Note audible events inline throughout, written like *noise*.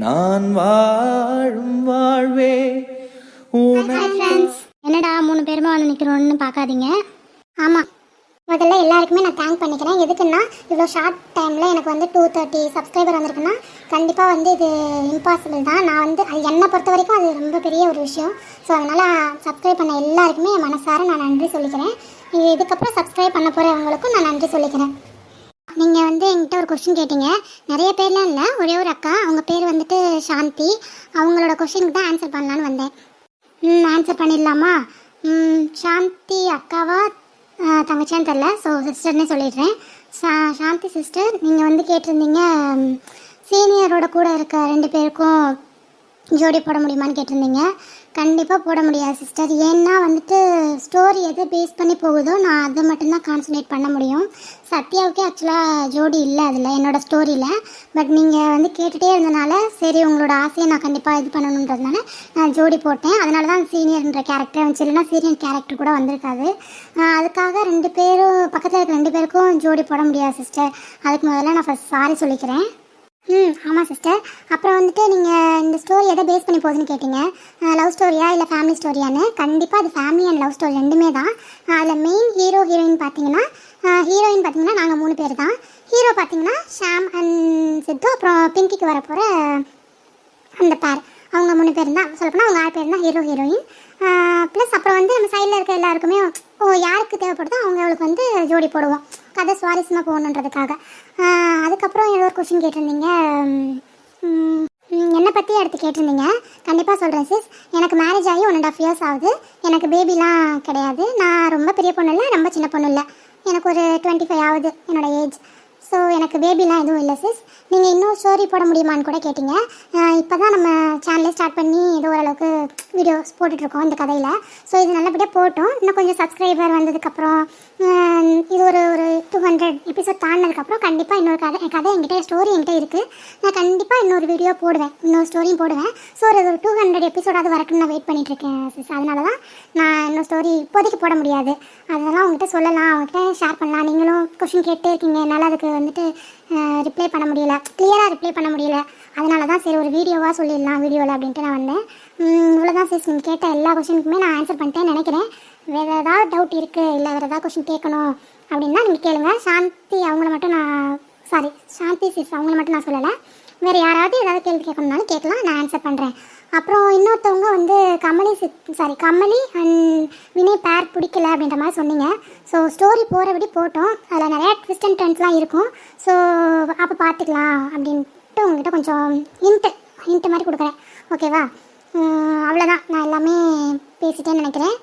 நான் வாழும் வாழ்வே ஃப்ரெண்ட்ஸ் என்னடா மூணு பேருமே வந்து நிற்கிறோன்னு பார்க்காதீங்க. ஆமாம் முதல்ல எல்லாருக்குமே நான் தேங்க் பண்ணிக்கிறேன். எதுக்குன்னா இவ்வளோ ஷார்ட் டைமில் எனக்கு வந்து டூ தேர்ட்டி சப்ஸ்கிரைபர் வந்திருக்குன்னா கண்டிப்பாக வந்து இது இம்பாசிபிள் தான். நான் வந்து அது என்னை பொறுத்த வரைக்கும் அது ரொம்ப பெரிய ஒரு விஷயம். ஸோ அதனால் சப்ஸ்கிரைப் பண்ண எல்லாருக்குமே என் மனசார நான் நன்றி சொல்லிக்கிறேன். இதுக்கப்புறம் சப்ஸ்கிரைப் பண்ண போகிறவங்களுக்கும் நான் நன்றி சொல்லிக்கிறேன். நீங்கள் வந்து என்கிட்ட ஒரு கொஸ்டின் கேட்டீங்க. நிறைய பேர்லாம் இல்லை ஒரே ஒரு அக்கா. அவங்க பேர் வந்துட்டு சாந்தி. அவங்களோட கொஸ்டினுக்கு தான் ஆன்சர் பண்ணலான்னு வந்தேன். ம் ஆன்சர் பண்ணிடலாமா? ம், சாந்தி அக்காவா? ஆ, தங்கச்சியான்னு தெரில ஸோ சிஸ்டர்னே சொல்லிடுறேன். சா சாந்தி சிஸ்டர் நீங்கள் வந்து கேட்டிருந்தீங்க சீனியரோட கூட இருக்க ரெண்டு பேருக்கும் ஜோடி போட முடியுமான்னு கேட்டிருந்தீங்க. கண்டிப்பாக போட முடியாது சிஸ்டர் ஏன்னா வந்துட்டு ஸ்டோரி எது பேஸ் பண்ணி போகுதோ நான் அதை மட்டும்தான் கான்சன்ட்ரேட் பண்ண முடியும். சத்யாவுக்கே ஆக்சுவலாக ஜோடி இல்லை அதில் என்னோட ஸ்டோரியில் பட் நீங்கள் வந்து கேட்டுகிட்டே இருந்தனால சரி உங்களோட ஆசையை நான் கண்டிப்பாக இது பண்ணணுன்றதுனால நான் ஜோடி போட்டேன். அதனால தான் சீனியர்ன்ற கேரக்டர் வந்துச்சு. இல்லைனா சீனியர் கேரக்டர் கூட வந்திருக்காது. அதுக்காக ரெண்டு பேரும் பக்கத்தில் இருக்க ரெண்டு பேருக்கும் ஜோடி போட முடியாது சிஸ்டர் அதுக்கு முதல்ல நான் ஃபஸ்ட் சாரி சொல்லிக்கிறேன். ம் ஆமாம் சிஸ்டர் அப்புறம் வந்துட்டு நீங்கள் இந்த ஸ்டோரி எதை பேஸ் பண்ணி போகுதுன்னு கேட்டிங்க? லவ் ஸ்டோரியா இல்லை ஃபேமிலி ஸ்டோரியான்னு கண்டிப்பாக அது ஃபேமிலி அண்ட் லவ் ஸ்டோரி ரெண்டுமே தான். அதில் மெயின் ஹீரோ ஹீரோயின் பார்த்தீங்கன்னா ஹீரோயின் பார்த்தீங்கன்னா நாங்கள் மூணு பேர் தான். ஹீரோ பார்த்தீங்கன்னா ஷாம் அண்ட் சித்து அப்புறம் பிங்கிக்கு வர போகிற அந்த பேர் அவங்க மூணு பேர் தான். சொல்லப்போனால் அவங்க ஆறு பேர் தான் ஹீரோ ஹீரோயின் ப்ளஸ் அப்புறம் வந்து நம்ம சைடில் இருக்க எல்லாருக்குமே ஓ யாருக்கு தேவைப்படுதோ அவங்களுக்கு வந்து ஜோடி போடுவோம். கதை சுவாரஸ்யமாக போகணுன்றதுக்காக. அதுக்கப்புறம் ஏதோ ஒரு கொஷின் கேட்டிருந்தீங்க. என்னை பற்றி எடுத்து கேட்டிருந்தீங்க. கண்டிப்பாக சொல்கிறேன் சிஸ் எனக்கு மேரேஜ் ஆகி ஒன் அண்ட் ஆஃப் இயர்ஸ் ஆகுது. எனக்கு பேபிலாம் கிடையாது. நான் ரொம்ப பெரிய பொண்ணு இல்லை ரொம்ப சின்ன பொண்ணு இல்லை. எனக்கு ஒரு டுவெண்ட்டி ஃபைவ் ஆகுது என்னோட ஏஜ் ஸோ எனக்கு பேபிலாம் எதுவும் இல்லை சிஸ் நீங்கள் இன்னும் ஸ்டோரி போட முடியுமான்னு கூட கேட்டிங்க. இப்போ தான் நம்ம சேனலே ஸ்டார்ட் பண்ணி ஏதோ ஓரளவுக்கு வீடியோஸ் போட்டுட்ருக்கோம் இந்த கதையில். ஸோ இது நல்லபடியாக போட்டோம். இன்னும் கொஞ்சம் சப்ஸ்கிரைபர் வந்ததுக்கப்புறம் இது ஒரு ஒரு டூ ஹண்ட்ரட் எபிசோட் தாண்டினதுக்கப்புறம் கண்டிப்பாக இன்னொரு கதை கதை என்கிட்ட ஸ்டோரி என்கிட்ட இருக்குது நான் கண்டிப்பாக இன்னொரு வீடியோ போடுவேன். இன்னொரு ஸ்டோரியும் போடுவேன். ஸோ ஒரு டூ ஹண்ட்ரட் எபிசோடாவது வரட்டும்னு நான் வெயிட் பண்ணிகிட்ருக்கேன் சிஸ் அதனால தான் நான் இன்னொரு ஸ்டோரி இப்போதைக்கு போட முடியாது. அதெல்லாம் அவங்ககிட்ட சொல்லலாம். அவங்ககிட்ட ஷேர் பண்ணலாம். நீங்களும் கொஷின் கேட்டே இருக்கீங்க. என்னால் அதுக்கு வந்துட்டு ரிப்ளை பண்ண முடியல. கிளியராக ரிப்ளை பண்ண முடியல. அதனால தான் சரி ஒரு வீடியோவாக சொல்லிடலாம் வீடியோவில் அப்படின்ட்டு நான் வந்தேன். இவ்வளோதான் சிஸ் நீங்கள் கேட்ட எல்லா கொஷினுக்குமே நான் ஆன்சர் பண்ணிட்டேன்னு நினைக்கிறேன். வேறு ஏதாவது டவுட் இருக்குது இல்லை வேறு ஏதாவது கொஷின் கேட்கணும் அப்படின்னா நீங்கள் கேளுங்க. சாந்தி அவங்கள மட்டும் நான் சாரி சாந்தி சிஸ் அவங்கள மட்டும் நான் சொல்லலை. வேறு யாராவது ஏதாவது கேள்வி கேட்கணும்னாலும் கேட்கலாம் நான் ஆன்சர் பண்ணுறேன் அப்புறம் இன்னொருத்தவங்க வந்து கமலி சித் சாரி கமலி அண்ட் வினய் பேர் பிடிக்கல அப்படின்ற மாதிரி சொன்னீங்க. ஸோ ஸ்டோரி போகிறபடி போட்டோம். அதில் நிறையா ட்விஸ்ட் அண்ட் டர்ன்ஸ்லாம் இருக்கும். ஸோ அப்போ பார்த்துக்கலாம் அப்படின்ட்டு உங்ககிட்ட கொஞ்சம் இன்ட்டு ஹிண்ட்டு மாதிரி கொடுக்குறேன். ஓகேவா அவ்வளோதான் நான் எல்லாமே பேசிட்டேன்னு நினைக்கிறேன்.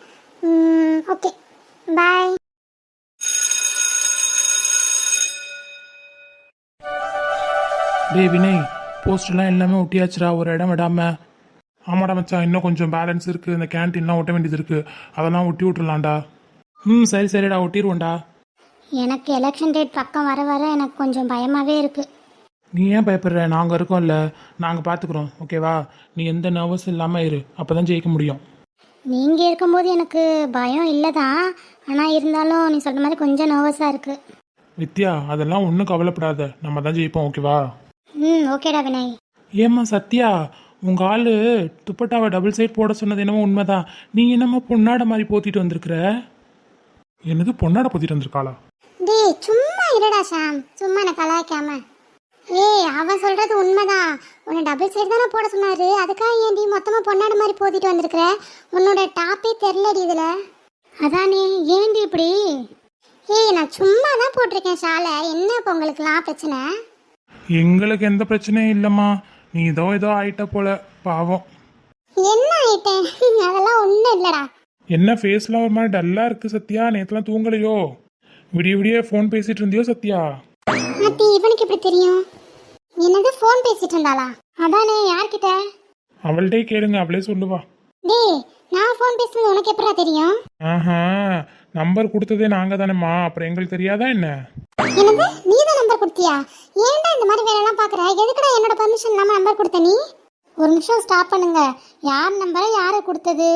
ஓகே பாய் டே வினய் போஸ்டர்லாம் எல்லாமே ஒட்டியாச்சுடா. ஒரு இடம் விடாம. ஆமாடா மச்சான் இன்னும் கொஞ்சம் பேலன்ஸ் இருக்கு இந்த கேன்டீன்லாம் ஒட்ட வேண்டியது இருக்கு. அதெல்லாம் ஒட்டி விட்டுறலாம்டா. ம் சரி சரிடா ஒட்டிடுவோம்டா எனக்கு எலெக்ஷன் டேட் பக்கம் வர வர எனக்கு கொஞ்சம் பயமாகவே இருக்குது நீ ஏன் பயப்படுற? நாங்கள் இருக்கோம்ல. நாங்கள் பார்த்துக்குறோம் ஓகேவா நீ எந்த நர்வஸ் இல்லாமல் இரு. அப்போ தான் ஜெயிக்க முடியும். நீங்கள் இருக்கும்போது எனக்கு பயம் இல்லை தான் ஆனால் இருந்தாலும் நீ சொல்கிற மாதிரி கொஞ்சம் நர்வஸாக இருக்குது வித்யா அதெல்லாம் ஒன்றும் கவலைப்படாத. நம்ம தான் ஜெயிப்போம் ஓகேவா ம் ஓகேடா வினய். ஏம்மா சத்யா? உங்கள் ஆள் துப்பட்டாவை டபுள் சைட் போட சொன்னது என்னமோ உண்மைதான் நீ என்னமோ பொன்னாட மாதிரி போத்திட்டு வந்திருக்கிற? என்னது பொன்னாட போத்திட்டு வந்திருக்காளா? டேய் சும்மா இருடா சாம் சும்மா எனக்கு கலாய்க்காம. ஏய் அவன் சொல்றது உண்மைதான் உன்னை டபுள் சைடு தானே போட சொன்னாரு. அதுக்காக ஏன்டி மொத்தமா பொன்னாடு மாதிரி போத்திட்டு வந்திருக்கிற? உன்னோட டாப்பே தெரிலடி இதுல. அதானே ஏன்டி இப்படி? ஏய் நான் சும்மா தான் போட்டிருக்கேன் ஷாலை. என்ன இப்போ உங்களுக்குலாம் பிரச்சனை? எங்களுக்கு எந்த பிரச்சனையும் இல்லைம்மா. நீ ஏதோ ஏதோ ஆயிட்ட போல பாவம். என்ன ஆயிட்டேன் அதெல்லாம் ஒன்றும் இல்லைடா. என்ன ஃபேஸ்லாம் ஒரு மாதிரி டல்லா இருக்கு சத்யா? நேத்துலாம் தூங்கலையோ? விடிய விடிய ஃபோன் பேசிட்டு இருந்தியோ சத்யா? அத்தி இவனுக்கு எப்படி தெரியும்? என்னது ஃபோன் பேசிட்டு இருந்தாளா? அதானே யார்கிட்ட? அவள்கிட்டே கேளுங்க அவளே சொல்லுவா. நான் பேசுனது உனக்கு எப்படா தெரியும்? ஆஹா நம்பர் கொடுத்ததே நாங்க தானேம்மா அப்புறம் எங்களுக்கு தெரியாதா என்ன? என்னது? நீ தான் நம்பர் கொடுத்தியா? ஏன்டா இந்த மாதிரி வேலைலாம் பார்க்குற? எதுக்குடா என்னோட பர்மிஷன் இல்லாமல் நம்பர் கொடுத்த நீ? ஒரு நிமிஷம் ஸ்டாப் பண்ணுங்க. யார் நம்பரை யாரை கொடுத்தது?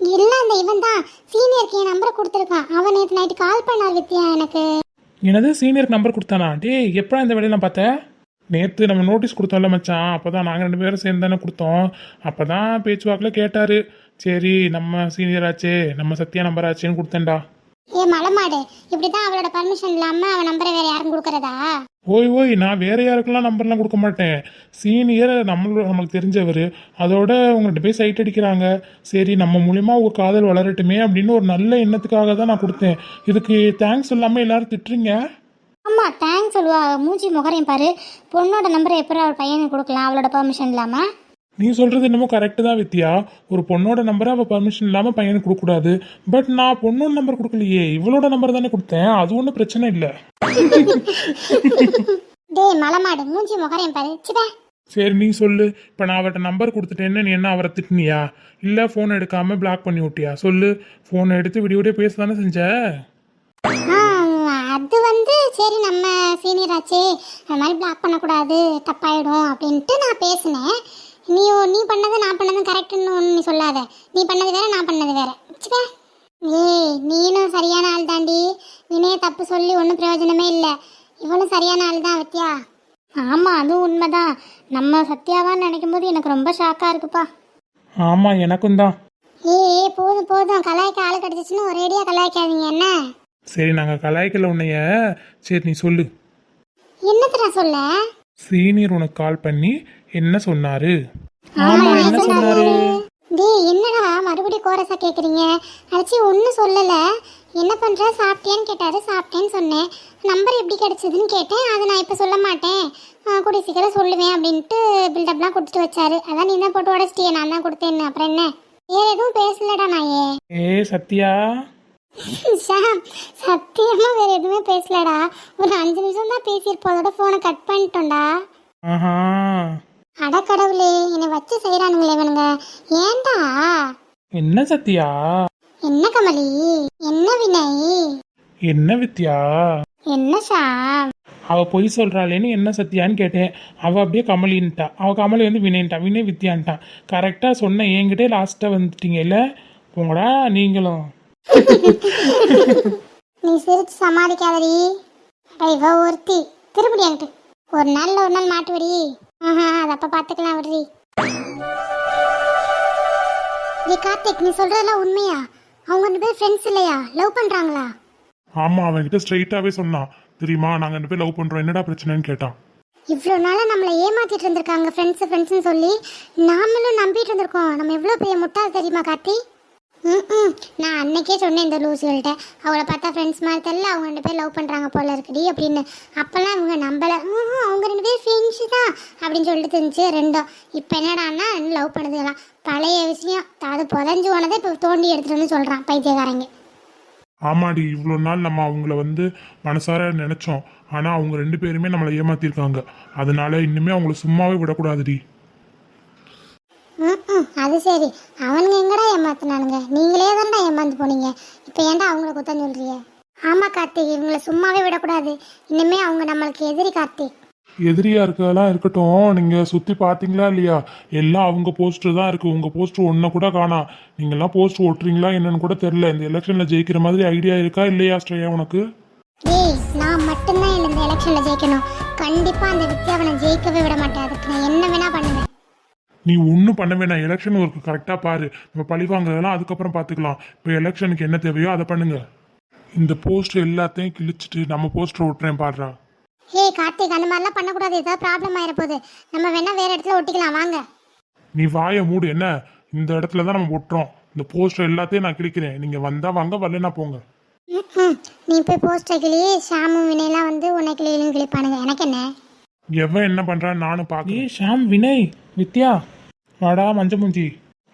இல்லை அந்த இவன் தான். சீனியருக்கு என் நம்பரை கொடுத்துருக்கான். அவன் நேற்று நைட்டு கால் பண்ணார் வித்யா எனக்கு. என்னது? சீனியருக்கு நம்பர் கொடுத்தானா? டேய் எப்படா இந்த வேலையெல்லாம் பார்த்த? நேற்று நம்ம நோட்டீஸ் கொடுத்தோம்ல மச்சான். அப்போ தான் நாங்கள் ரெண்டு பேரும் சேர்ந்து தானே கொடுத்தோம். அப்போ தான் பேச்சுவாக்கில் கேட்டார். சரி நம்ம சீனியர் ஆச்சே நம்ம சத்யா நம்பர் ஆச்சேன்னு கொடுத்தேன்டா. ஏ மலமாடு இப்படி தான் அவளோட பர்மிஷன் இல்லாமல் அவன் நம்பரை வேறு யாரும் கொடுக்குறதா? ஓய் ஓய் நான் வேற யாருக்கெல்லாம் நம்பர்லாம் கொடுக்க மாட்டேன். சீனியர் நம்மள நமக்கு தெரிஞ்சவர். அதோட உங்கள்கிட்ட போய் சைட் அடிக்கிறாங்க. சரி நம்ம மூலியமா ஒரு காதல் வளரட்டுமே அப்படின்னு ஒரு நல்ல எண்ணத்துக்காக தான் நான் கொடுத்தேன். இதுக்கு தேங்க்ஸ் இல்லாமல் எல்லாரும் திட்டுறீங்க? ஆமாம் தேங்க்ஸ் சொல்லுவா. மூஞ்சி முகரையும் பாரு. பொண்ணோட நம்பரை எப்படி அவர் பையனுக்கு கொடுக்கலாம்? அவளோட பர்மிஷன் இல்லாமல் நீ சொல்றது என்னமோ கரெக்டு தான் வித்யா. ஒரு பொண்ணோட நம்பரை அவள் பர்மிஷன் இல்லாமல் பையனுக்கு கொடுக்கக்கூடாது. பட் நான் பொண்ணோட நம்பர் கொடுக்கலையே. இவளோட நம்பர் தானே கொடுத்தேன். அது ஒன்றும் பிரச்சனை இல்லை. *laughs* டேய் மலமாடு மூஞ்சி முகரையும் பாரு. சிப்பா சரி நீ சொல்லு. இப்போ நான் அவர்கிட்ட நம்பர் கொடுத்துட்டேன்னு நீ என்ன அவரை திட்டினியா? இல்லை ஃபோன் எடுக்காம பிளாக் பண்ணி விட்டியா? சொல்லு. ஃபோன் எடுத்து விடிய விடிய பேச தானே செஞ்ச அது வந்து சரி நம்ம சீனியர் ஆச்சே. அது மாதிரி பிளாக் பண்ணக்கூடாது. தப்பாயிடும் அப்படின்ட்டு நான் பேசினேன். நீ நீ பண்ணது நான் பண்ணது கரெக்டுன்னு ஒன்று நீ சொல்லாத. நீ பண்ணது வேற நான் பண்ணது வேற. ஏய் நீனும் சரியான ஆள் தாண்டி. வினய தப்பு சொல்லி ஒன்றும் பிரயோஜனமே இல்லை. இவளும் சரியான ஆள் தான் வித்யா. ஆமாம் அதுவும் உண்மைதான். நம்ம சத்யாவான்னு நினைக்கும் போது எனக்கு ரொம்ப ஷாக்காக இருக்குப்பா. ஆமாம் எனக்கும் தான். ஏய் ஏய், போதும் போதும். கலாய்க்க ஆள் கிடச்சிச்சின்னு ஒரேடியாக கலாய்க்காதீங்க என்ன? சரி நாங்கள் கலாய்க்கல உன்னைய. சரி நீ சொல்லு. என்னத்துடா சொல்ல? சீனியர் உனக்கு கால் பண்ணி என்ன சொன்னாரு? ஆமா என்ன சொன்னாரு? டேய் என்னடா மறுபடியும் கோரஸா கேக்குறீங்க அடிச்சு ஒன்றும் சொல்லல. என்ன பண்ற? சாப்பிட்டியான்னு கேட்டாரு. சாப்பிட்டேன்னு சொன்னேன். நம்பர் எப்படி கிடைச்சதுன்னு கேட்டேன். அதை நான் இப்போ சொல்ல மாட்டேன். கூடிய சீக்கிரம் சொல்லுவேன் அப்படின்ட்டு பில்டப்லாம் கொடுத்துட்டு வச்சாரு. அதான் நீ தான் போட்டு உடச்சிட்டியே. நான் தான் கொடுத்தேன்னு. அப்புறம் என்ன? வேற எதுவும் பேசலடா நாயே. ஏ சத்யா. ஷாம் சத்தியமா வேற எதுவுமே பேசலடா. ஒரு அஞ்சு நிமிஷம் தான் பேசியிருப்போம். அதோட ஃபோனை கட் பண்ணிட்டோம்டா. ஆஹா. அடக்கடவுளே என்னை வச்சு செய்கிறானுங்களே இவனுங்க. ஏன்டா? என்ன சத்யா? என்ன கமலி? என்ன வினய்? என்ன வித்யா? என்ன ஷாம் அவ பொய் சொல்றாளேன்னு என்ன சத்யான்னு கேட்டேன். அவ அப்படியே கமலின்ட்டா. அவ கமலி வந்து வினயன்ட்டா. வினய் வித்யான்ட்டான் கரெக்டா சொன்ன என்கிட்டே லாஸ்டா வந்துட்டீங்கல்ல போங்கடா நீங்களும். நீ சிரிச்சு சமாளிக்காதடி. இவ ஒருத்தி. திருப்படி என்கிட்ட. ஒரு நாள்ல ஒரு நாள் மாட்டு விடி ஆஹா அது அப்ப பாத்துக்கலாம் விடுறி. நீ கார்த்திக் நீ சொல்றதெல்லாம் உண்மையா? அவங்க ரெண்டு பேரும் ஃப்ரெண்ட்ஸ் இல்லையா? லவ் பண்றாங்களா? ஆமா அவன்கிட்ட ஸ்ட்ரைட்டாவே சொன்னான். தெரியுமா நாங்க ரெண்டு பேர் லவ் பண்றோம் என்னடா பிரச்சனைன்னு கேட்டான். இவ்வளோ நாளாக நம்மளை ஏமாத்திட்டு இருந்திருக்காங்க ஃப்ரெண்ட்ஸு ஃப்ரெண்ட்ஸ்னு சொல்லி. நாமளும் நம்பிட்டு இருந்திருக்கோம். நம்ம எவ்வளோ பெரிய முட்டாள் தெரியுமா கார்த்தி ம் நான் அன்னைக்கே சொன்னேன் இந்த லூசுகள்கிட்ட அவளை பார்த்தா ஃப்ரெண்ட்ஸ் மாதிரி தெரியல அவங்க ரெண்டு பேர் லவ் பண்ணுறாங்க போல இருக்குடி அப்படின்னு. அப்போல்லாம் இவங்க நம்பலை. அவங்க ரெண்டு பேர் ஃப்ரெண்ட்ஸு தான் அப்படின்னு சொல்லிட்டு இருந்துச்சு ரெண்டும். இப்போ என்னடான்னா லவ் பண்ணுதுலாம் பழைய விஷயம். அது புதஞ்சு போனதை இப்போ தோண்டி எடுத்துகிட்டு வந்து சொல்கிறான் பைத்தியக்காரங்க. ஆமாடி இவ்வளோ நாள் நம்ம அவங்கள வந்து மனசார நினைச்சோம். ஆனா அவங்க ரெண்டு பேருமே நம்மளை ஏமாத்திருக்காங்க. அதனால இன்னுமே அவங்கள சும்மாவே விடக்கூடாதுடி. ம் அது சரி. அவனுங்க எங்கடா ஏமாத்தினானுங்க நீங்களே தானடா ஏமாந்து போனீங்க. இப்போ ஏன்டா அவங்கள குத்தம் சொல்றிய ஆமா கார்த்திக். இவங்கள சும்மாவே விடக்கூடாது. இனிமே அவங்க நம்மளுக்கு எதிரி கார்த்திக். எதிரியா இருக்கதெல்லாம் இருக்கட்டும். நீங்க சுத்தி பாத்தீங்களா இல்லையா? எல்லாம் அவங்க போஸ்டர் தான் இருக்கு. உங்க போஸ்டர் ஒன்ன கூட காணா. நீங்க எல்லாம் போஸ்டர் ஓட்டுறீங்களா என்னன்னு கூட தெரியல. இந்த எலெக்ஷன்ல ஜெயிக்கிற மாதிரி ஐடியா இருக்கா இல்லையா ஸ்ரேயா உனக்கு? டேய் நான் மட்டும்தான் இந்த எலெக்ஷன்ல ஜெயிக்கணும். கண்டிப்பா அந்த வித்யாவனை ஜெயிக்கவே விட மாட்டேன். அதுக்கு நான் என்ன வேணா பண்ணுவேன். நீ ஒன்றும் பண்ண வேணாம். எலெக்ஷன் ஒர்க்கு கரெக்டாக பாரு. நம்ம பழி வாங்குறதெல்லாம் அதுக்கப்புறம் பார்த்துக்கலாம் இப்போ எலெக்ஷனுக்கு என்ன தேவையோ அதை பண்ணுங்க. இந்த போஸ்டர் எல்லாத்தையும் கிழிச்சிட்டு நம்ம போஸ்டர் ஓட்டுறேன் பாடுறா. ஏய் கார்த்திக் அந்த மாதிரிலாம் பண்ணக்கூடாது. ஏதாவது ப்ராப்ளம் ஆயிர போகுது. நம்ம வேணா வேற இடத்துல ஒட்டிக்கலாம். வாங்க. நீ வாயை மூடு என்ன? இந்த இடத்துல தான் நம்ம ஒட்டுறோம். இந்த போஸ்டர் எல்லாத்தையும் நான் கிழிக்கிறேன். நீங்க வந்தா வாங்க வரலனா போங்க. நீ போய் போஸ்டர் கிளி. ஷாமு வினையெல்லாம் வந்து உன்னை கிளியிலும் கிளிப்பானுங்க எனக்கு என்ன? எவன் என்ன பண்றான்னு நானும் பார்க்க ஏய் ஷாம் வினய் வித்யா வாடா மஞ்ச மூஞ்சி.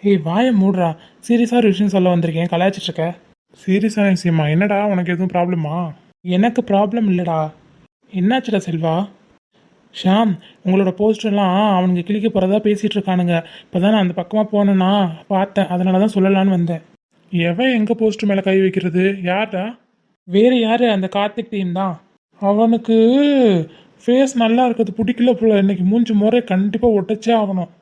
ஏய் வாயை மூடுறா. சீரியஸாக ஒரு விஷயம் சொல்ல வந்திருக்கேன். கலாய்ச்சிட்ருக்க சீரியஸாக சீரியஸான விஷயமா என்னடா உனக்கு எதுவும் ப்ராப்ளமா எனக்கு ப்ராப்ளம் இல்லைடா. என்னாச்சுடா செல்வா? ஷாம் உங்களோட போஸ்டர்லாம் அவனுங்க கிளிக்க போகிறதா பேசிகிட்டு இருக்கானுங்க இப்போ தான் நான் அந்த பக்கமாக போனேன்னா பார்த்தேன். அதனால தான் சொல்லலான்னு வந்தேன். எவன் எங்கள் போஸ்டர் மேலே கை வைக்கிறது? யார்டா? வேறு யார்? அந்த கார்த்திக் டீம் தான். அவனுக்கு ஃபேஸ் நல்லா இருக்கிறது பிடிக்கல போல. இன்னைக்கு மூஞ்சி முறை கண்டிப்பாக ஒட்டச்சே ஆகணும்.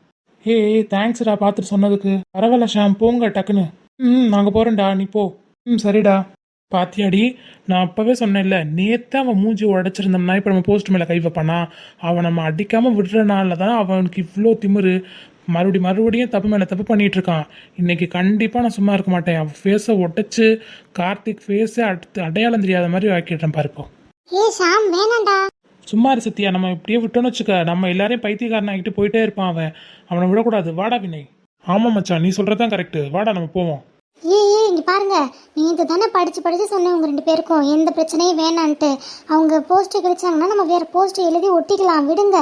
ஏய் தேங்க்ஸ்டா பார்த்துட்டு சொன்னதுக்கு. பரவாயில்ல ஷாம் போங்க டக்குன்னு. ம் நாங்கள் போகிறோம்டா நீ போ. ம் சரிடா. பாத்தியாடி நான் அப்பவே சொன்னேன்ல நேற்று அவன் மூஞ்சி உடச்சிருந்தோம்னா இப்போ நம்ம போஸ்ட் மேலே கை வைப்பானா? அவன் நம்ம அடிக்காமல் விடுறனால தான் அவனுக்கு இவ்வளோ திமிரு. மறுபடி மறுபடியும் தப்பு மேலே தப்பு பண்ணிகிட்டு இருக்கான். இன்றைக்கி கண்டிப்பாக நான் சும்மா இருக்க மாட்டேன். அவன் ஃபேஸை ஒட்டச்சு கார்த்திக் ஃபேஸை அடுத்து அடையாளம் தெரியாத மாதிரி ஆக்கிடுறேன் பாருப்போம் ஏ ஷாம் வேணாம்டா. சும்மா இரு சத்யா நம்ம இப்படியே விட்டோன்னு வச்சுக்க நம்ம எல்லாரையும் பைத்தியக்காரன் ஆகிட்டு போயிட்டே இருப்பான் அவன். அவனை விடக்கூடாது. வாடா வினய். ஆமாம் மச்சான் நீ சொல்கிறதான் கரெக்டு வாடா நம்ம போவோம். ஏ ஏ இங்க பாருங்க. நீங்க தானே படிச்சு படிச்சு சொன்னேன் உங்க ரெண்டு பேருக்கும். எந்த பிரச்சனையும் வேணான்ட்டு. அவங்க போஸ்ட் கிடைச்சாங்கன்னா நம்ம வேற போஸ்ட் எழுதி ஒட்டிக்கலாம். விடுங்க.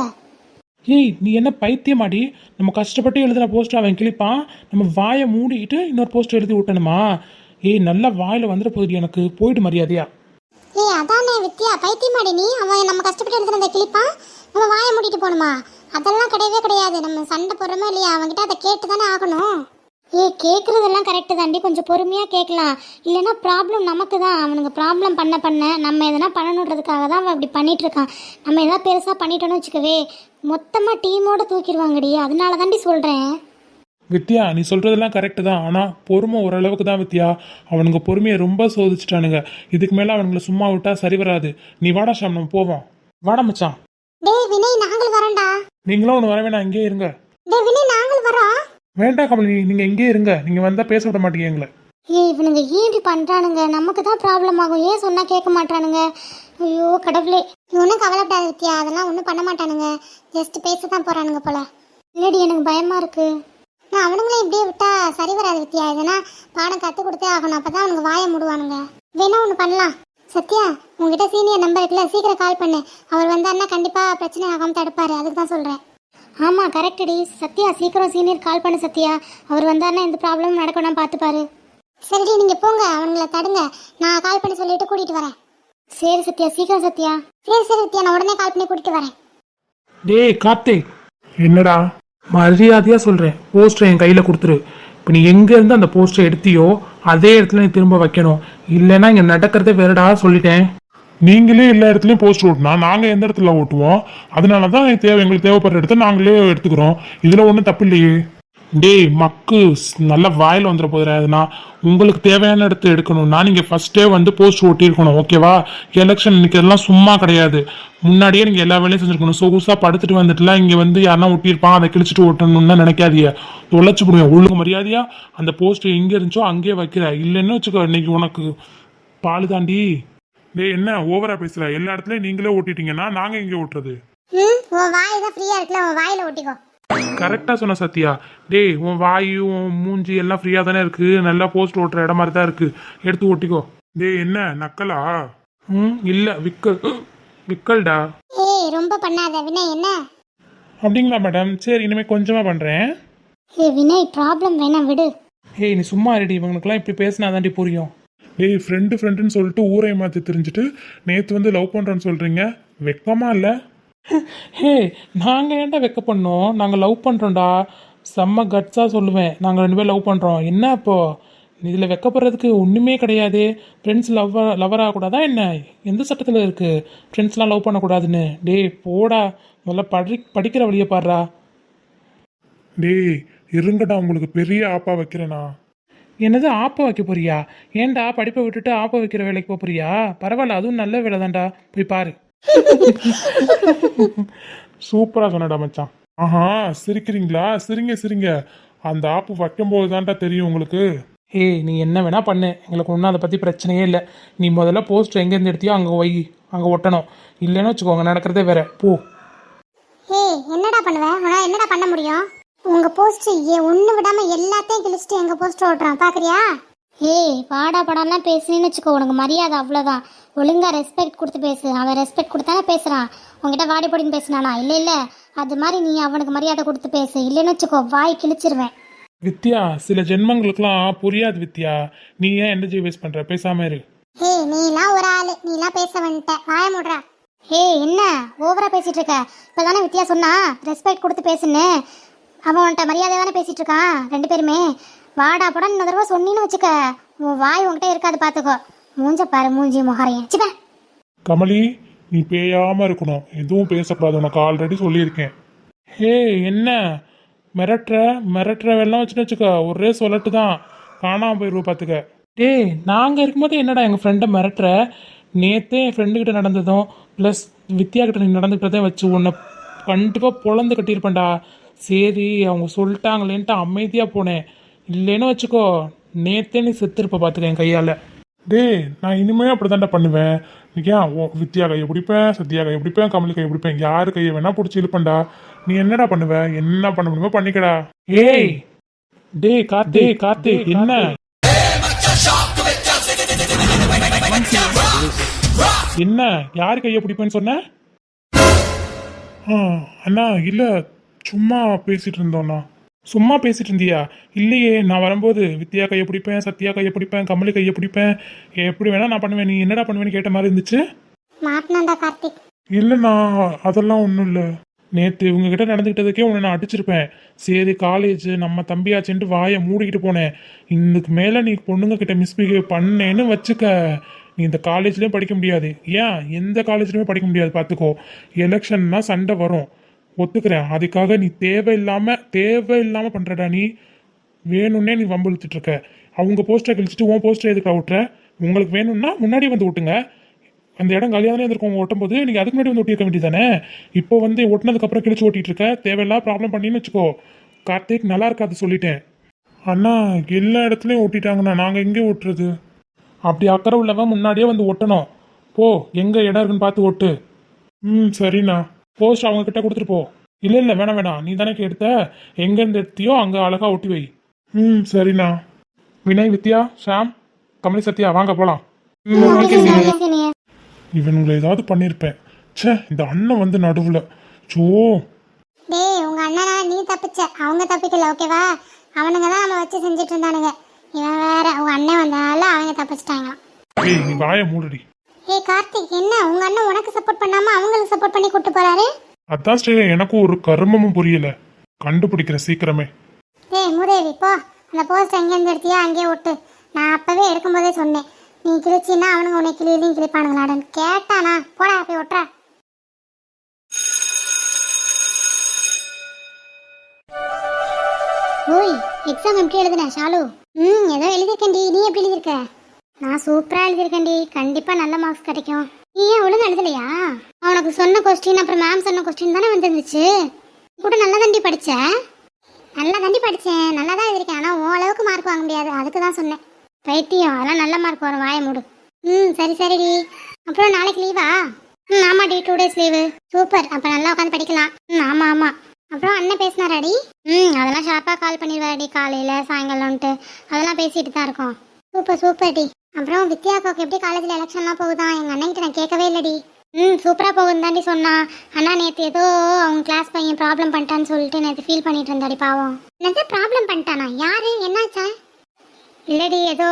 ஏய் நீ என்ன பைத்தியமாடி? நம்ம கஷ்டப்பட்டு எழுதுன போஸ்டர் அவன் கிழிப்பான். நம்ம வாயை மூடிக்கிட்டு இன்னொரு போஸ்டர் எழுதி விட்டணுமா ஏய் நல்லா வாயில வந்துட போகுது எனக்கு. போயிடு மரியாதையா. ஏ அதானே வித்யா பைத்தியமாடி நீ? அவன் நம்ம கஷ்டப்பட்டு எடுத்துட்டு அந்த கிளிப்பான் நம்ம வாயை மூடிட்டு போகணுமா? அதெல்லாம் கிடையவே கிடையாது. நம்ம சண்டை போடுறோமா இல்லையா? அவன்கிட்ட அதை கேட்டு தானே ஆகணும். ஏ கேட்குறதெல்லாம் கரெக்டு தாண்டி கொஞ்சம் பொறுமையாக கேட்கலாம் இல்லைன்னா ப்ராப்ளம் நமக்கு தான். அவனுங்க ப்ராப்ளம் பண்ண பண்ண நம்ம எதனா பண்ணணுன்றதுக்காக தான் அவன் அப்படி பண்ணிட்டு இருக்கான் நம்ம எதாவது பெருசாக பண்ணிட்டோன்னு வச்சுக்கவே மொத்தமாக டீமோடு தூக்கிடுவாங்கடி. அதனால தாண்டி சொல்கிறேன் வித்யா நீ சொல்றதெல்லாம் கரெக்டு தான். ஆனால் பொறுமை ஓரளவுக்கு தான் வித்யா. அவனுங்க பொறுமையை ரொம்ப சோதிச்சிட்டானுங்க. இதுக்கு மேலே அவனுங்கள சும்மா விட்டா சரி வராது. நீ வாடா ஷாம் நம்ம போவோம். வாடா மச்சான். டேய் வினய் நாங்கள் வரோம்டா. நீங்களும் ஒன்று வர வேணாம் இங்கேயே இருங்க. டேய் வினய் நாங்கள் வரோம். வேண்டாம் கமலி நீங்கள் இங்கேயே இருங்க. நீங்கள் வந்தால் பேச விட மாட்டீங்க எங்களை. ஏய் இவனுங்க ஏன் இப்படி பண்ணுறானுங்க நமக்கு தான் ப்ராப்ளம் ஆகும். ஏன் சொன்னால் கேட்க மாட்டானுங்க ஐயோ கடவுளே. ஒன்றும் கவலைப்படாத அதெல்லாம் ஒன்றும் பண்ண மாட்டானுங்க. ஜஸ்ட் பேச தான் போகிறானுங்க போல. இல்லடி எனக்கு பயமாக இருக்கு. நான் அவனுங்களே இப்படியே விட்டா சரி வராது வித்யா. எதுனா பாடம் கற்றுக் கொடுத்தே ஆகணும். அப்போ தான் அவனுக்கு வாயை மூடுவானுங்க. வேணா ஒன்று பண்ணலாம். சத்யா உங்ககிட்ட சீனியர் நம்பர் இருக்குல்ல சீக்கிரம் கால் பண்ணு. அவர் வந்தாருன்னா கண்டிப்பாக பிரச்சனை ஆகாமல் தடுப்பார். அதுக்கு தான் சொல்கிறேன் ஆமாம் கரெக்டடி சத்யா சீக்கிரம் சீனியர் கால் பண்ணு சத்யா. அவர் வந்தாருன்னா எந்த ப்ராப்ளமும் நடக்கணும் பார்த்துப்பாரு. சரிடி நீங்கள் போங்க. அவனுங்களை தடுங்க. நான் கால் பண்ணி சொல்லிட்டு கூட்டிகிட்டு வரேன். சரி சத்யா சீக்கிரம் சத்யா. சரி சரி சத்யா நான் உடனே கால் பண்ணி கூட்டிகிட்டு வரேன். டேய் கார்த்திக். என்னடா? மரியாதையாக சொல்கிறேன் போஸ்டரை என் கையில் கொடுத்துரு. இப்போ நீ எங்கேருந்து அந்த போஸ்டரை எடுத்தியோ அதே இடத்துல நீ திரும்ப வைக்கணும். இல்லைன்னா இங்கே நடக்கிறதே வேறடா சொல்லிட்டேன். நீங்களே எல்லா இடத்துலையும் போஸ்டர் ஓட்டினா நாங்கள் எந்த இடத்துல ஓட்டுவோம்? அதனால தான் தேவை எங்களுக்கு தேவைப்படுற இடத்த நாங்களே எடுத்துக்கிறோம். இதில் ஒன்றும் தப்பு இல்லையே. டேய் மக்கு நல்ல வாயில் வந்துட போதுனா உங்களுக்கு தேவையான இடத்த எடுக்கணும்னா நீங்கள் ஃபஸ்ட்டே வந்து போஸ்ட் ஓட்டியிருக்கணும் ஓகேவா எலெக்ஷன் இன்னைக்கு எல்லாம் சும்மா கிடையாது. முன்னாடியே நீங்கள் எல்லா வேலையும் செஞ்சிருக்கணும். சொகுசாக படுத்துட்டு வந்துட்டுலாம் இங்கே வந்து யாருன்னா ஒட்டியிருப்பான் அதை கிழிச்சிட்டு ஓட்டணும்னு நினைக்காதீங்க. தொலைச்சி போடுவேன் ஒழுங்கு மரியாதையாக அந்த போஸ்ட் எங்கே இருந்துச்சோ அங்கேயே வைக்கிற இல்லைன்னு வச்சுக்கோ இன்னைக்கு உனக்கு பால் தாண்டி. டேய் என்ன? ஓவரா பேசுற. எல்லா இடத்துலயும் நீங்களே ஓட்டிட்டீங்கன்னா நாங்க எங்க ஓட்டுறது ம் உன் வாய் தான் ஃப்ரீயாக இருக்குல்ல உன் வாயில் ஓட்டிக்கோ கரெக்டாக சொன்ன சத்யா. டேய் உன் வாயு உன் மூஞ்சி எல்லாம் ஃப்ரீயாக தானே இருக்கு. நல்லா போஸ்ட் ஓட்டுற இடம் மாதிரி தான் இருக்கு. எடுத்து ஒட்டிக்கோ. டேய் என்ன? நக்கலா? ம் இல்லை விக்கல். *gasps* விக்கல்டா. ஏய் ரொம்ப பண்ணாத. வினய் என்ன? அப்படிங்களா மேடம் சரி இனிமேல் கொஞ்சமாக பண்ணுறேன் ஏ வினய் ப்ராப்ளம் வேணாம் விடு. ஏய் நீ சும்மா ரெடி இவங்களுக்குலாம் இப்படி பேசினா தாண்டி புரியும். டேய் ஃப்ரெண்டு ஃப்ரெண்டுன்னு சொல்லிட்டு ஊரை மாத்தி தெரிஞ்சுட்டு நேத்து வந்து லவ் பண்றேன்னு சொல்றீங்க. வெக்கமா இல்ல? ஹே நாங்கள் ஏன்டா வெக்க பண்ணோம்? நாங்கள் லவ் பண்ணுறோம்டா செம்ம கட்ஸாக சொல்லுவேன். நாங்கள் ரெண்டு பேரும் லவ் பண்ணுறோம் என்ன இப்போ? இதில் வெக்கப்படுறதுக்கு ஒன்றுமே கிடையாது. ஃப்ரெண்ட்ஸ் லவ் லவர் ஆகக்கூடாதா என்ன? எந்த சட்டத்தில் இருக்குது ஃப்ரெண்ட்ஸ்லாம் லவ் பண்ணக்கூடாதுன்னு. டேய் போடா. முதல்ல படி படிக்கிற வழியை பாடுறா டேய் இருங்கடா. உங்களுக்கு பெரிய ஆப்பா வைக்கிறேனா? என்னது ஆப்ப வைக்க போறியா? ஏன்டா படிப்பை விட்டுட்டு ஆப்ப வைக்கிற வேலைக்கு போறியா? பரவாயில்ல அதுவும் நல்ல வேலை தான்டா போய் பாரு. சூப்பரா சொன்னடா மச்சான். ஆஹா சிரிக்கிறீங்களா? சிரிங்க சிரிங்க. அந்த ஆப்பு வைக்கும்போது தான்டா தெரியும் உங்களுக்கு. ஏய் நீ என்ன வேணா பண்ணு. எங்களுக்கு ஒன்றும் அதை பற்றி பிரச்சனையே இல்லை. நீ முதல்ல போஸ்டர் எங்கேருந்து எடுத்தியோ அங்கே வை அங்கே ஒட்டணும். இல்லைன்னு வச்சுக்கோங்க நடக்கிறதே வேற. போ. ஏய் என்னடா பண்ணுவ? உன்னால என்னடா பண்ண முடியும்? உங்க போஸ்ட் ஏ ஒண்ணு விடாம எல்லாத்தையும் கிழிச்சிட்டு எங்க போஸ்ட் ஓட்டுறான் பாக்குறியா? ஏய் பாடா படம்லாம் பேசுனேன்னு வச்சுக்கோ. உனக்கு மரியாதை அவ்வளோதான் ஒழுங்கா ரெஸ்பெக்ட் கொடுத்து பேசு. அவன் ரெஸ்பெக்ட் கொடுத்தானே பேசுறான். உன்கிட்ட வாடி பொடின்னு பேசினானா? இல்லை இல்லை. அது மாதிரி நீ அவனுக்கு மரியாதை கொடுத்து பேசு. இல்லைன்னு வச்சுக்கோ வாய் கிழிச்சிருவேன். வித்யா சில ஜென்மங்களுக்குலாம் புரியாது வித்யா. நீ ஏன் எனர்ஜி வேஸ்ட் பண்ணுற பேசாம இரு. ஏய் நீலாம் ஒரு ஆளு. நீலாம் பேச வந்துட்ட. வாய முடுறா. ஹே என்ன? ஓவரா பேசிட்டு இருக்க. இப்பதானே வித்யா சொன்னா? ரெஸ்பெக்ட் கொடுத்து பேசுன்னு. அவன் உன்கிட்ட மரியாதை தானே பேசிட்டு இருக்கான் ரெண்டு பேருமே. வாடா படம் இன்னொரு தடவை சொன்னின்னு வச்சுக்க. உன் வாய் உன்கிட்ட இருக்காது பாத்துக்கோ. மூஞ்ச பாரு மூஞ்சி முகரையன் சிப்ப கமலி நீ பேயாம இருக்கணும். எதுவும் பேசக்கூடாது. உனக்கு ஆல்ரெடி சொல்லியிருக்கேன். ஹே என்ன? மிரட்டுற மிரட்டுற வெள்ளம் வச்சுன்னு வச்சுக்க. ஒரே சொல்லட்டு தான் காணாமல் போயிடுவோம் பார்த்துக்க டேய் நாங்கள் இருக்கும்போது என்னடா எங்கள் ஃப்ரெண்டை மிரட்டுற? நேற்றே என் ஃப்ரெண்டுக்கிட்ட நடந்ததும் ப்ளஸ் வித்யா கிட்ட நீ நடந்துக்கிட்டதே வச்சு உன்னை கண்டிப்பாக பொழந்து கட்டியிருப்பேன்டா. சரி அவங்க சொல்லிட்டாங்களேன்ட்டு அமைதியாக போனேன். இல்லைன்னு வச்சுக்கோ நேற்றே நீ செத்துருப்ப பார்த்துக்க என் கையால். டேய் நான் இனிமே அப்படிதான்டா பண்ணுவேன். ஏன் ஓ வித்யா கையை பிடிப்பேன் சத்யா கையை பிடிப்பேன் கமலி கையை பிடிப்பேன். யாரு கையை வேணா பிடிச்சி இழுப்பேன்டா. நீ என்னடா பண்ணுவ? என்ன பண்ண முடியுமோ பண்ணிக்கடா. ஏய். டேய் கார்த்தி கார்த்தி என்ன? என்ன? யாரு கையை பிடிப்பேன்னு சொன்ன? அண்ணா இல்ல சும்மா பேசிட்டு இருந்தோண்ணா சும்மா பேசிட்டு இருந்தியா? இல்லையே நான் வரும்போது வித்யா கையை பிடிப்பேன் சத்யா கையை பிடிப்பேன் கமலி கையை பிடிப்பேன். எப்படி வேணா நான் பண்ணுவேன். நீ என்னடா பண்ணுவேன்னு கேட்ட மாதிரி இருந்துச்சு? மாட்டினாண்டா கார்த்திக். இல்லைண்ணா அதெல்லாம் ஒன்றும் இல்லை. நேற்று இவங்ககிட்ட நடந்துக்கிட்டதுக்கே உன்னை நான் அடிச்சிருப்பேன். சரி காலேஜ் நம்ம தம்பியாச்சுன்ட்டு வாயை மூடிக்கிட்டு போனேன். இதுக்கு மேலே நீ பொண்ணுங்க கிட்ட மிஸ்பிஹேவ் பண்ணேன்னு வச்சுக்க. நீ இந்த காலேஜ்லேயும் படிக்க முடியாது. ஏன்? எந்த காலேஜ்லையுமே படிக்க முடியாது பார்த்துக்கோ எலெக்ஷன்னா சண்டை வரும். ஒத்துக்கிறேன். அதுக்காக நீ தேவையில்லாமல் தேவையில்லாமல் பண்ணுறடா நீ. வேணும்னே நீ வம்புழுத்துட்டு இருக்க. அவங்க போஸ்டரை கழிச்சிட்டு உன் போஸ்டர் எதுக்கு விட்டுற உங்களுக்கு வேணும்னா முன்னாடி வந்து விட்டுங்க அந்த இடம் காலியாக தானே இருந்திருக்கும் ஓட்டும் போது நீங்கள் அதுக்கு முன்னாடி வந்து ஒட்டியிருக்க வேண்டியதானே இப்போ வந்து ஓட்டினதுக்கப்புறம் கிழிச்சு ஓட்டிட்டு இருக்க. தேவையில்லாம ப்ராப்ளம் பண்ணின்னு வச்சுக்கோ. கார்த்திக் நல்லா இருக்காது சொல்லிட்டேன். அண்ணா எல்லா இடத்துலையும் ஓட்டிட்டாங்கண்ணா நாங்கள் எங்கே ஓட்டுறது அப்படி அக்கறை உள்ளவன் முன்னாடியே வந்து ஒட்டணும். போ எங்கே இடம் இருக்குன்னு பார்த்து ஓட்டு ம் சரிண்ணா. போஸ்ட் அவங்க கிட்ட கொடுத்துட்டு போ. இல்லை இல்லை வேணாம் வேணாம். நீ தானே எடுத்த எங்கேருந்து எடுத்தியோ அங்கே அழகா ஒட்டி வை. ம் சரிண்ணா. வினய் வித்யா ஷாம் கமலி சத்யா வாங்க போகலாம் இவனுங்களை ஏதாவது பண்ணியிருப்பேன் ச்சே இந்த அண்ணன் வந்து நடுவில். சோ. டேய் உங்க அண்ணனா நீ தப்பிச்ச. அவங்க தப்பிக்கல ஓகேவா? அவனுங்க தான் நம்ம வச்சு செஞ்சுட்டு இருந்தானுங்க. இவன் வேற உங்க அண்ணன் வந்தனால அவங்க தப்பிச்சிட்டாங்களாம். ஏய் நீ வாயை மூடுடி. ஏய் கார்த்திக் என்ன? உங்க அண்ணன் உனக்கு சப்போர்ட் பண்ணாம அவங்களுக்கு சப்போர்ட் பண்ணி கூட்டு போறாரு? அதான் ஸ்ரீ எனக்கும் ஒரு கருமமும் புரியல. கண்டுபிடிக்கிறேன் சீக்கிரமே. ஏய் மூதேவி போ. அந்த போஸ்ட் எங்கேருந்து எடுத்தியா? அங்கேயே விட்டு நான் அப்பவே எடுக்கும்போதே சொன்னேன். நீ கிழிச்சின்னா அவனுங்க உன்னை கிளியிலையும் கிழிப்பானுங்களாடன் கேட்டானா போடா போய் ஒட்டுற. ஓய் எக்ஸாம் எப்படி எழுதுன ஷாலு. ம் ஏதோ எழுதிருக்கேன்டி நீ எப்படி எழுதிருக்க நான் சூப்பரா எழுதியிருக்கேன்டி. கண்டிப்பா நல்ல மார்க்ஸ் கிடைக்கும். நீ ஏன் ஒழுங்கு எழுதலையா? அவனுக்கு சொன்ன கொஸ்டின் அப்புறம் மேம் சொன்ன கொஸ்டின் தானே வந்துருந்துச்சு. கூட நல்லா தாண்டி படிச்ச. நல்லா தாண்டி படித்தேன் நல்லா தான் எழுதிருக்கேன் ஆனால் ஓரளவுக்கு அளவுக்கு மார்க் வாங்க முடியாது. அதுக்கு தான் சொன்னேன். பைத்தியம். அதெல்லாம் நல்ல மார்க் வரும். வாய மூடு. ம் சரி சரிடி. அப்புறம் நாளைக்கு லீவா ம் ஆமாடி. டூ டேஸ் லீவு சூப்பர் அப்போ நல்லா உட்காந்து படிக்கலாம். ம் ஆமாம் ஆமாம் அப்புறம் அண்ணன் பேசினாராடி? ம் அதெல்லாம் ஷார்ப்பாக கால் பண்ணிடுவாடி காலையில் சாயங்காலம்ன்ட்டு. அதெல்லாம் பேசிட்டு தான் இருக்கோம். சூப்பர் சூப்பர் டி. அப்புறம் வித்யாக்காவுக்கு எப்படி காலேஜில் எலெக்ஷன்லாம் போகுதான் எங்கள் அண்ணன்கிட்ட நான் கேட்கவே இல்லடி. ம் சூப்பராக போகுதுன்னு தாண்டி சொன்னா. அண்ணா நேற்று ஏதோ அவங்க கிளாஸ் பையன் ப்ராப்ளம் பண்ணிட்டான்னு சொல்லிட்டு நேற்று ஃபீல் பண்ணிட்டு இருந்தாடி பாவம். என்னது ப்ராப்ளம் பண்ணிட்டானா? யாரு? என்னாச்சா? இல்லடி ஏதோ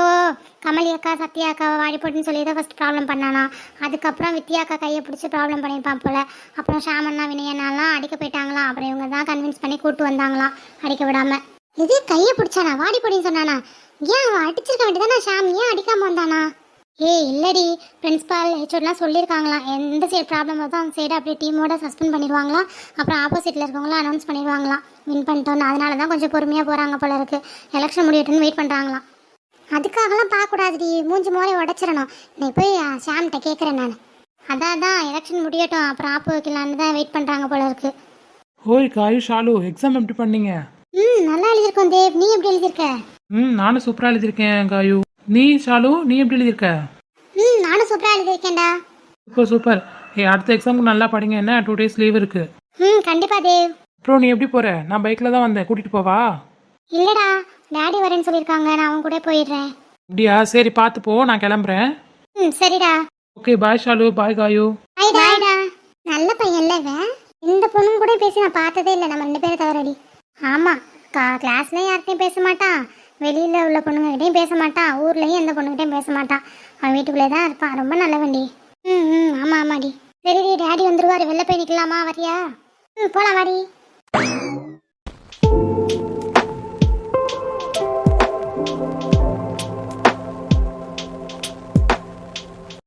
கமலி அக்கா சத்யா அக்கா வாடி போட்டுன்னு சொல்லி ஏதோ ஃபஸ்ட் ப்ராப்ளம் பண்ணானா. அதுக்கப்புறம் வித்யா அக்கா கையை பிடிச்சி ப்ராப்ளம் பண்ணியிருப்பான் போல. அப்புறம் ஷாமண்ணா வினயனாலாம் அடிக்க போயிட்டாங்களாம். அப்புறம் இவங்க தான் கன்வின்ஸ் பண்ணி கூட்டு வந்தாங்களாம் அடிக்க விடாமல் இது கையை பிடிச்சானா? வாடி போடின்னு சொன்னானா? ஏன் அவன் அடிச்சிருக்க வேண்டியதானே ஷாம்? ஏன் அடிக்காம வந்தானா? ஏய் இல்லடி. பிரின்ஸ்பால் ஹெச்ஓட்லாம் சொல்லியிருக்காங்களாம் எந்த சைடு ப்ராப்ளம் வருதோ அந்த சைடு அப்படியே டீமோட சஸ்பெண்ட் பண்ணிடுவாங்களாம் அப்புறம் ஆப்போசிட்டில் இருக்கவங்களாம் அனௌன்ஸ் பண்ணிடுவாங்களாம் வின் பண்ணிட்டோன்னு அதனால தான் கொஞ்சம் பொறுமையாக போகிறாங்க போல இருக்கு. எலெக்ஷன் முடியட்டும்னு வெயிட் பண்ணுறாங்களாம் அதுக்காகலாம் பார்க்கக்கூடாதுடி. மூஞ்சி மோரை உடச்சிடணும். நீ போய் ஷாம்கிட்ட கேட்குறேன் நான். அதான் தான் எலெக்ஷன் முடியட்டும். அப்புறம் ஆப்பு வைக்கலான்னு தான் வெயிட் பண்ணுறாங்க போல இருக்கு. ஓய் காயு ஷாலு எக்ஸாம் எப்படி பண்ணீங்க? ம் நல்லா எழுதியிருக்கோம் தேவ். நீ எப்படி எழுதியிருக்க? ம் நானும் சூப்பராக எழுதியிருக்கேன் காயு. நீ ஷாலு நீ எப்படி எழுதியிருக்க? ம் நானும் சூப்பராக எழுதியிருக்கேன்டா. சூப்பர் சூப்பர் ஏ அடுத்த எக்ஸாமுக்கு நல்லா படிங்க என்ன? டூ டேஸ் லீவ் இருக்கு. ம் கண்டிப்பாக தேவ். அப்புறம் நீ எப்படி போற? நான் பைக்கில் தான் வந்தேன். கூட்டிகிட்டு போவா? இல்லைடா டாடி வரேன்னு சொல்லியிருக்காங்க. நான் அவன் கூட போயிடுறேன். அப்படியா? சரி பார்த்து போ நான் கிளம்புறேன். ம் சரிடா. Okay bye Shalu. Bye Gayu. பாய்டா நல்ல பையன்ல இவன். இந்த பொண்ணுங்க கூட பேசி நான் பார்த்ததே இல்லை. நம்ம ரெண்டு பேரை தவறடி ஆமா கிளாஸ்ல யார்கிட்டயும் பேச மாட்டான். வெளியில் உள்ள பொண்ணுங்ககிட்டையும் பேச மாட்டான் ஊர்லேயும் எந்த பொண்ணுகிட்டையும் பேச மாட்டான் அவன் வீட்டுக்குள்ளே தான் இருப்பான். ரொம்ப நல்ல வண்டி ம் ம் ஆமாம் ஆமாடி. சரி டேடி வந்துருவார். வெளில போய் நிற்கலாமா வரியா? ம் போகலாம் வாடி.